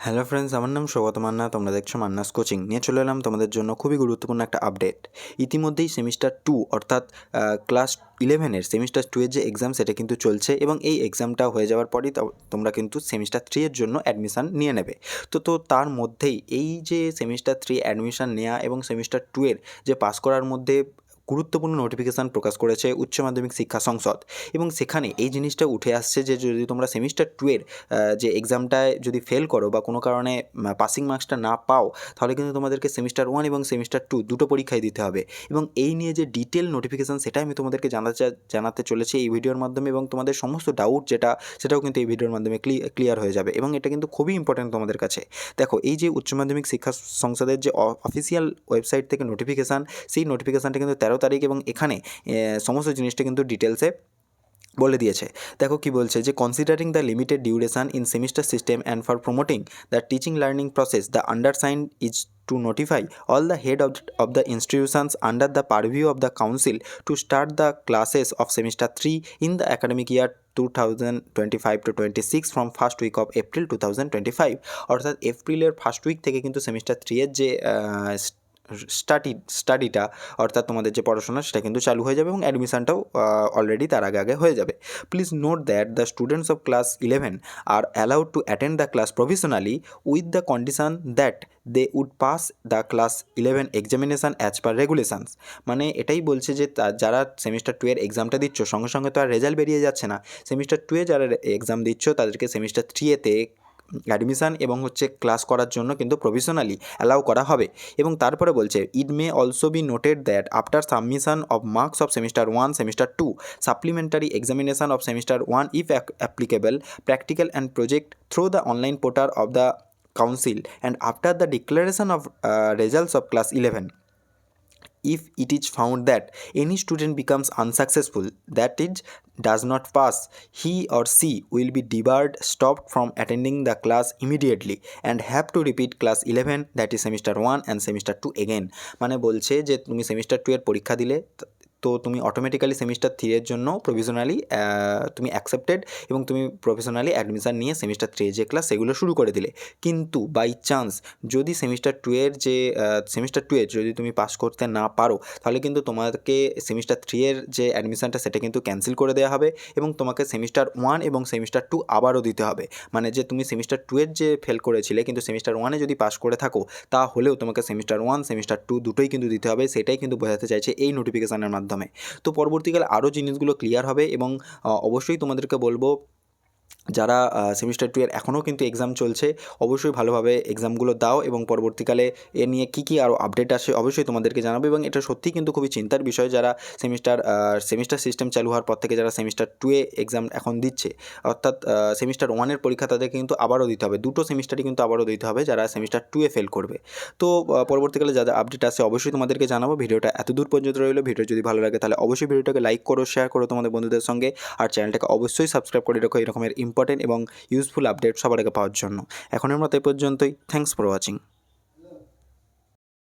Hello friends আমার নাম সৌগত মান্না তোমরা দেখছ মান্নাস কোচিং নিয়ে চলে এলাম তোমাদের জন্য খুবই গুরুত্বপূর্ণ একটা আপডেট ইতিমধ্যেই সেমিস্টার টু অর্থাৎ ক্লাস ইলেভেনের সেমিস্টার টু এর যে এক্সাম সেটা কিন্তু চলছে এবং এই এক্সামটা হয়ে যাওয়ার পরই তোমরা কিন্তু সেমিস্টার থ্রি এর জন্য অ্যাডমিশান নিয়ে নেবে। তো তো তার মধ্যেই এই যে সেমিস্টার থ্রি অ্যাডমিশান নেওয়া এবং সেমিস্টার টু এর যে পাস করার মধ্যে গুরুত্বপূর্ণ নোটিফিকেশান প্রকাশ করেছে উচ্চ মাধ্যমিক শিক্ষা সংসদ। এবং সেখানে এই জিনিসটা উঠে আসছে যে যদি তোমরা সেমিস্টার টু এর আহ, যে এক্সামটায় যদি ফেল করো বা কোনো কারণে পাসিং মার্কসটা না পাও তাহলে কিন্তু তোমাদেরকে সেমিস্টার ওয়ান এবং সেমিস্টার টু দুটো পরীক্ষায় দিতে হবে। এবং এই নিয়ে যে ডিটেল নোটিফিকেশান সেটাই আমি তোমাদেরকে জানাতে জানাতে চলেছি এই ভিডিওর মাধ্যমে এবং তোমাদের সমস্ত ডাউট যেটা সেটাও কিন্তু এই ভিডিওর মাধ্যমে ক্লিয়ার হয়ে যাবে। এবং এটা কিন্তু খুবই ইম্পর্ট্যান্ট তোমাদের কাছে। দেখো এই যে উচ্চ মাধ্যমিক শিক্ষা সংসদের যে অফিসিয়াল ওয়েবসাইট থেকে নোটিফিকেশান সেই নোটিফিকেশানটা কিন্তু তেরো তারিখ এবং এখানে সমস্ত জিনিসটা কিন্তু ডিটেলসে বলে দিয়েছে। দেখো কি বলছে যে considering the limited duration in semester system and for promoting the teaching learning process the undersigned is to notify all the head of of the institutions under the purview of the council to start the classes of semester three in the academic year two thousand twenty five to twenty six from first week of April two thousand twenty five অর্থাৎ এপ্রিলের first week থেকে কিন্তু semester three এর যে study স্টাডিটা অর্থাৎ তোমাদের যে পড়াশোনা সেটা কিন্তু চালু হয়ে যাবে এবং অ্যাডমিশানটাও অলরেডি তার আগে আগে হয়ে যাবে। Please note that the students of class eleven are allowed to attend the class provisionally with the condition that they would pass the class eleven examination as per regulations মানে এটাই বলছে যে যারা সেমিস্টার টু এর এক্সামটা দিচ্ছ, সঙ্গে সঙ্গে তো আর রেজাল্ট বেরিয়ে যাচ্ছে না। সেমিস্টার টু এ যারা এক্সাম দিচ্ছ, তাদেরকে সেমিস্টার থ্রি এতে অ্যাডমিশান এবং হচ্ছে ক্লাস করার জন্য কিন্তু প্রভিশনালি অ্যালাউ করা হবে। এবং তারপরে বলছে it may also be noted that after submission of marks of semester one semester two supplementary examination of semester one if applicable practical and project through the online portal of the council and after the declaration of uh, of class 11 if it is found that any student becomes unsuccessful that is does not pass he or she will be debarred stopped from attending the class immediately and have to repeat class 11 that is semester 1 and semester 2 again মানে বলছে যে তুমি semester two এর পরীক্ষা দিলে ত- তুমি automatically semester three এর জন্য প্রভিশনালি তুমি অ্যাকসেপ্টেড এবং তুমি প্রফেশনালি অ্যাডমিশন নিয়ে সেমিস্টার থ্রি যে ক্লাস সেগুলো শুরু করে দিলে। কিন্তু বাই চান্স যদি সেমিস্টার টুয়ের যে সেমিস্টার টু এর যদি তুমি পাস করতে না পারো, তাহলে কিন্তু তোমাকে সেমিস্টার থ্রিয়ের যে অ্যাডমিশানটা সেটা কিন্তু ক্যান্সেল করে দেওয়া হবে এবং তোমাকে সেমিস্টার ওয়ান এবং সেমিস্টার টু আবারও দিতে হবে। মানে যে তুমি সেমিস্টার টুয়ের যে ফেল করেছিলে কিন্তু সেমিস্টার ওয়ানে যদি পাস করে থাকো, তাহলেও তোমাকে সেমিস্টার ওয়ান সেমিস্টার টু দুটোই কিন্তু দিতে হবে। সেটাই কিন্তু বোঝাতে চাইছে এই নোটিফিকেশানের মাধ্যমে। তো পরবর্তীকালে আরও জিনিসগুলো ক্লিয়ার হবে এবং অবশ্যই তোমাদেরকে বলব যারা সেমিস্টার টু এর এখনও কিন্তু এক্সাম চলছে, অবশ্যই ভালোভাবে এক্সামগুলো দাও এবং পরবর্তীকালে এ নিয়ে কী কী আরও আপডেট আসে অবশ্যই তোমাদেরকে জানাব এবং এটা সত্যিই কিন্তু খুবই চিন্তার বিষয় যারা সেমিস্টার সেমিস্টার সিস্টেম চালু হওয়ার পর থেকে যারা সেমিস্টার টু এ এক্সাম এখন দিচ্ছে, অর্থাৎ সেমিস্টার ওয়ানের পরীক্ষা তাদেরকে কিন্তু আবারও দিতে হবে। দুটো সেমিস্টারই কিন্তু আবারও দিতে হবে যারা সেমিস্টার টু এ ফেল করবে। তো পরবর্তীকালে যারা আপডেট আসে অবশ্যই তোমাদেরকে জানাব। ভিডিওটা এত দূর পর্যন্ত রইল, ভিডিও যদি ভালো লাগে তাহলে অবশ্যই ভিডিওটাকে লাইক করো শেয়ার করো তোমাদের বন্ধুদের সঙ্গে। আর চ্যানেলটাকে অবশ্যই সাবস্ক্রাইব করে রাখো, এরকমের ইম্পর্টেন্ট এবং ইউজফুল আপডেট সবার আগে পাওয়ার জন্য। এখনের মতো এই পর্যন্তই। Thanks for watching